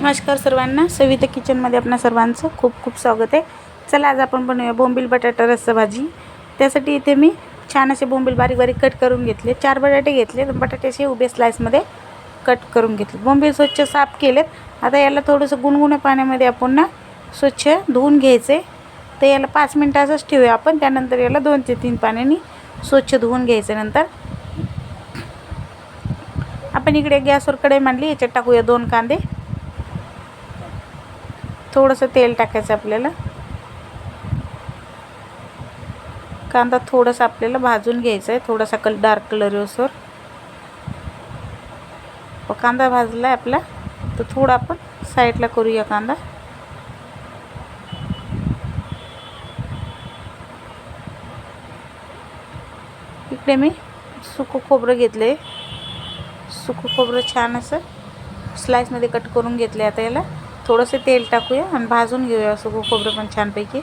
नमस्कार सर्वांना. सविता किचनमध्ये आपणा सर्वांचं खूप खूप स्वागत आहे. चला आज आपण बनवूया बोंबील बटाटा रस्सा भाजी. त्यासाठी इथे मी छान असे बोंबील बारीक बारीक कट करून घेतले. चार बटाटे घेतले बटाटे असे उभे स्लाईसमध्ये कट करून घेतले. बोंबील स्वच्छ साफ केलेत. आता याला थोडंसं गुणगुण्या पाण्यामध्ये आपण ना स्वच्छ धुवून घ्यायचे. तर याला पाच मिनटं असंच ठेवूया आपण. त्यानंतर याला दोन ते तीन पाण्याने स्वच्छ धुवून घ्यायचं नंतर. आपण इकडे गॅसवर कढई मांडली याच्यात टाकूया दोन कांदे. थोडंसं तेल टाकायचं आपल्याला. कांदा थोडासा आपल्याला भाजून घ्यायचा आहे थोडासा कल डार्क कलर येऊसवर कांदा भाजला आहे आपला तर थोडा आपण साईडला करूया कांदा. इकडे मी सुकं खोबरं घेतलं आहे सुकं खोबरं छान असं स्लाईसमध्ये कट करून घेतले आता याला. थोडंसं तेल टाकूया आणि भाजून घेऊया असं खोबरं पण छानपैकी.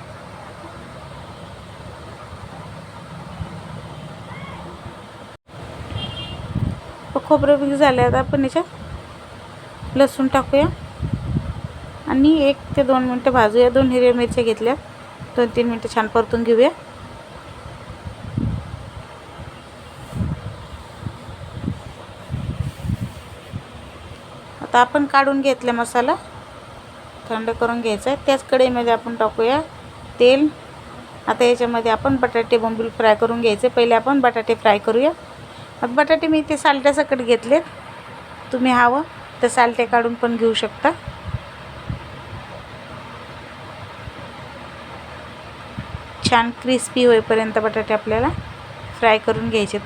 खोबरं मिक्स झालं आता आपण याच्यात. लसूण टाकूया. आणि एक ते दोन मिनटं भाजूया. दोन हिरव्या मिरच्या घेतल्या. दोन तीन मिनटं छान परतून घेऊया. आता आपण काढून घेतला मसाला. थंड करून घ्यायचं आहे. त्याच कढईमध्ये आपण टाकूया तेल. आता याच्यामध्ये आपण बटाटे बोंबील फ्राय करून घ्यायचे. पहिले आपण बटाटे फ्राय करूया. मग बटाटे मी ते सालट्यासकट घेतलेत. तुम्ही हवं तर सालटे काढून पण घेऊ शकता. छान क्रिस्पी होईपर्यंत बटाटे आपल्याला फ्राय करून घ्यायचे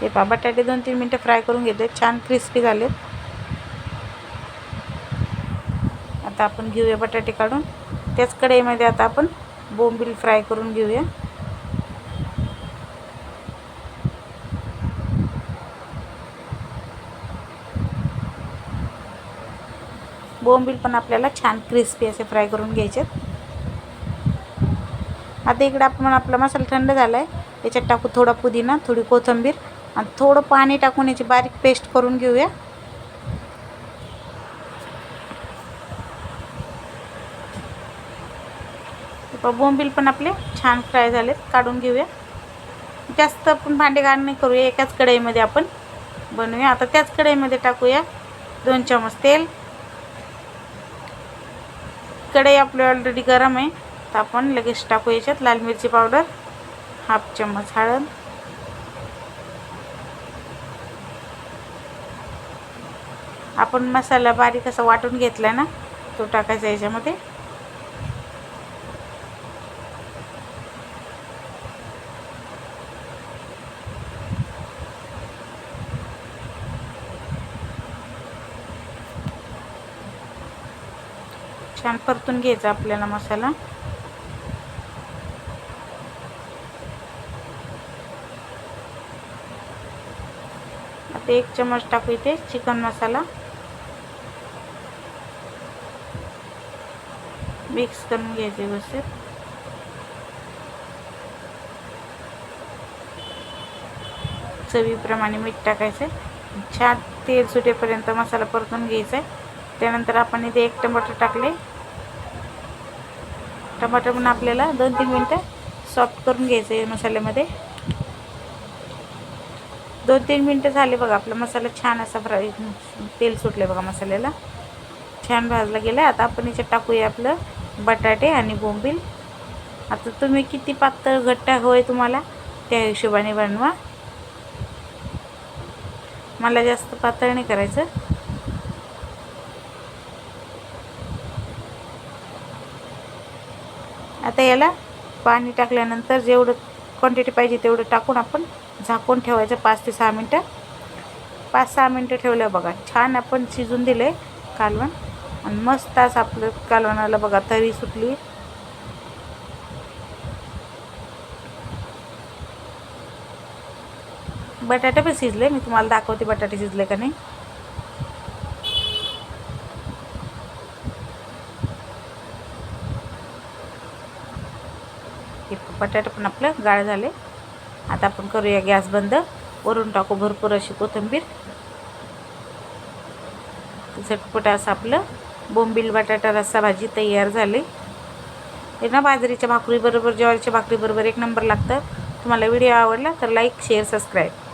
हे पहा बटाटे दोन तीन मिनटं फ्राय करून घेतले. छान क्रिस्पी झालेत. आता आपण घेऊया बटाटे काढून. त्याच कढईमध्ये आता आपण बोंबील फ्राय करून घेऊया. बोंबील पण आपल्याला छान क्रिस्पी असे फ्राय करून घ्यायचे आता इकडे आपण आपला मसाला थंड झाला आहे याच्यात टाकू थोडा पुदिना थोडी कोथिंबीर आणि थोडं पाणी टाकून याची बारीक पेस्ट करून घेऊया. बोंबील पण आपले छान फ्राय झालेत काढून घेऊया. जास्त आपण भांडे घाण नाही करूया एकाच कढईमध्ये आपण बनवूया. आता त्याच कढईमध्ये टाकूया दोन चमच तेल. कढई आपली ऑलरेडी गरम आहे तर आपण लगेच टाकू याच्यात लाल मिरची पावडर हाफ चम्मच हळद. आपण मसाला बारीक असा वाटून घेतला ना तो टाकायचा याच्यामध्ये. छान परतून घ्यायचा आपल्याला मसाला. आता एक चमच टाकू इथे चिकन मसाला. मिक्स करून घ्यायचे व्यवस्थित. चवीप्रमाणे मीठ टाकायचं आहे छान तेल सुटेपर्यंत मसाला परतून घ्यायचा आहे त्यानंतर आपण इथे एक टमाटर टाकले. टमाटर पण आपल्याला दोन तीन मिनटं सॉफ्ट करून घ्यायचं आहे मसाल्यामध्ये. दोन तीन मिनटं झाले बघा आपला मसाला छान असा फ्राय तेल सुटले बघा मसाल्याला. छान भाजला गेला आता आपण याच्यात टाकूया आपलं बटाटे आणि बोंबील. आता तुम्ही किती पातळ घट्ट होय तुम्हाला त्या हिशोबाने बनवा. मला जास्त पातळ नाही करायचं. आता याला पाणी टाकल्यानंतर जेवढं क्वांटिटी पाहिजे तेवढं टाकून आपण झाकून ठेवायचं पाच ते सहा मिनटं. पाच सहा मिनटं ठेवलं बघा. छान आपण शिजून दिलं आहे कालवण. आणि मस्त असं आपलं कालवणाला बघा तरी सुटली. बटाटे पण शिजले मी तुम्हाला दाखवते बटाटे शिजले का नाही. बटाटे पण आपलं गाळ झाले. आता आपण करूया गॅस बंद. वरून टाकू भरपूर अशी कोथिंबीर. झटपट असं आपलं बोंबील बटाटा रस्सा भाजी तयार झाली. हे ना बाजरीच्या भाकरीबरोबर ज्वारीच्या भाकरीबरोबर एक नंबर लागतं. तुम्हाला व्हिडिओ आवडला तर लाईक शेअर सबस्क्राईब